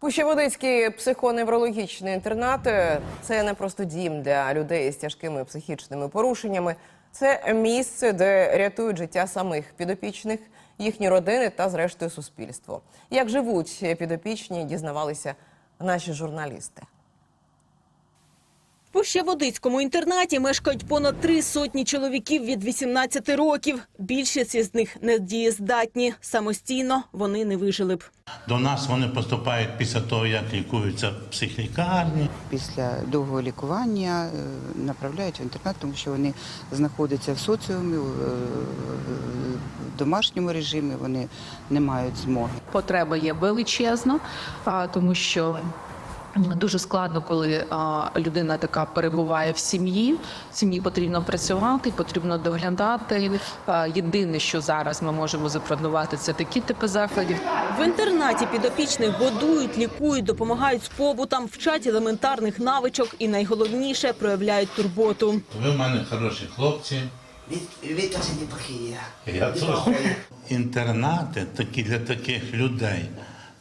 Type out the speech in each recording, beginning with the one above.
Пущеводицький психоневрологічний інтернат – це не просто дім для людей з тяжкими психічними порушеннями. Це місце, де рятують життя самих підопічних, їхні родини та, зрештою, суспільство. Як живуть підопічні, дізнавалися наші журналісти. В Пущеводицькому інтернаті мешкають понад три сотні чоловіків від 18 років. Більшість із них недієздатні. Самостійно вони не вижили б. До нас вони поступають після того, як лікуються в психлікарні. Після довгого лікування е, направляють в інтернат, тому що вони знаходяться в соціумі, в е, домашньому режимі, вони не мають змоги. потреба є величезна, а, тому що. Дуже складно, коли а, людина така перебуває в сім'ї. Сім'ї потрібно працювати, потрібно доглядати. А, єдине, що зараз ми можемо запропонувати, це такі типи заходів. В інтернаті підопічних годують, лікують, допомагають з побутом, вчать елементарних навичок і найголовніше проявляють турботу. Ви в мене хороші хлопці. Ви, ви теж неплохі. Я теж. Інтернати такі для таких людей.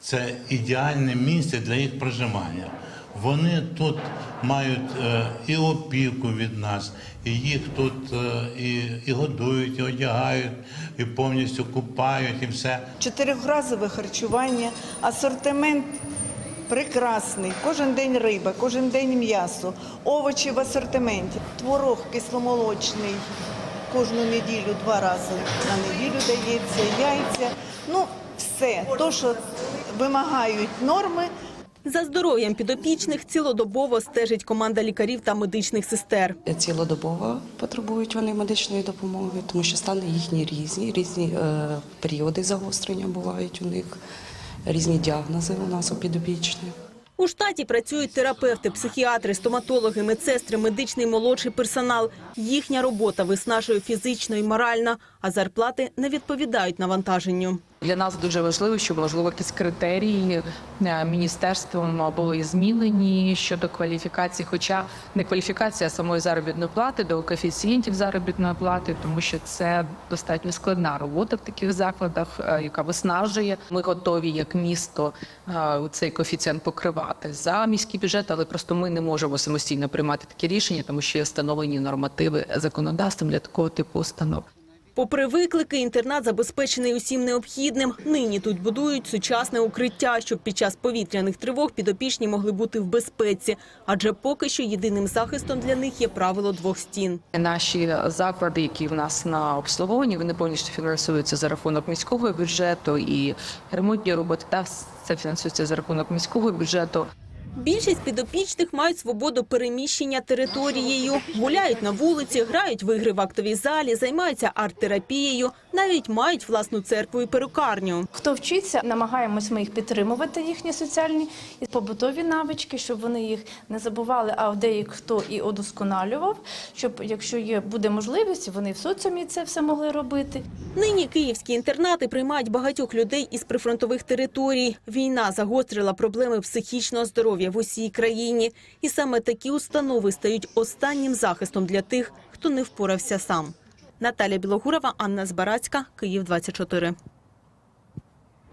Це ідеальне місце для їх проживання. Вони тут мають е, і опіку від нас, і їх тут е, і, і годують, і одягають, і повністю купають, і все. Чотирьохразове харчування, асортимент прекрасний. Кожен день риба, кожен день м'ясо, овочі в асортименті, творог кисломолочний. Кожну неділю два рази на неділю дається, яйця. Ну, все, то, що вимагають норми, За здоров'ям підопічних цілодобово стежить команда лікарів та медичних сестер. Цілодобово потребують вони медичної допомоги, тому що стани їхні різні, різні е, періоди загострення бувають у них, різні діагнози у нас у підопічних. У штаті працюють терапевти, психіатри, стоматологи, медсестри, медичний молодший персонал. Їхня робота виснажує фізично і морально, а зарплати не відповідають навантаженню. Для нас дуже важливо, щоб можливо якісь критерії е, міністерством були змінені щодо кваліфікації, хоча не кваліфікація самої заробітної плати до коефіцієнтів заробітної плати, тому що це достатньо складна робота в таких закладах, е, яка виснажує. Ми готові як місто е, цей коефіцієнт покривати за міський бюджет, але просто ми не можемо самостійно приймати такі рішення, тому що є встановлені нормативи законодавством для такого типу установ. Попри виклики, інтернат забезпечений усім необхідним. Нині тут будують сучасне укриття, щоб під час повітряних тривог підопічні могли бути в безпеці. Адже поки що єдиним захистом для них є правило двох стін. Наші заклади, які в нас на обслуговуванні, вони повністю фінансуються за рахунок міського бюджету і ремонтні роботи та все фінансується за рахунок міського бюджету. Більшість підопічних мають свободу переміщення територією, гуляють на вулиці, грають в ігри в актовій залі, займаються арт-терапією, навіть мають власну церкву і перукарню. Хто вчиться, намагаємось ми їх підтримувати, їхні соціальні і побутові навички, щоб вони їх не забували, а деяк хто і удосконалював, щоб якщо є буде можливість, вони в соціумі це все могли робити. Нині київські інтернати приймають багатьох людей із прифронтових територій. Війна загострила проблеми психічного здоров'я в усій країні. І саме такі установи стають останнім захистом для тих, хто не впорався сам. Наталя Білогурова, Анна Збарацька, Київ 24.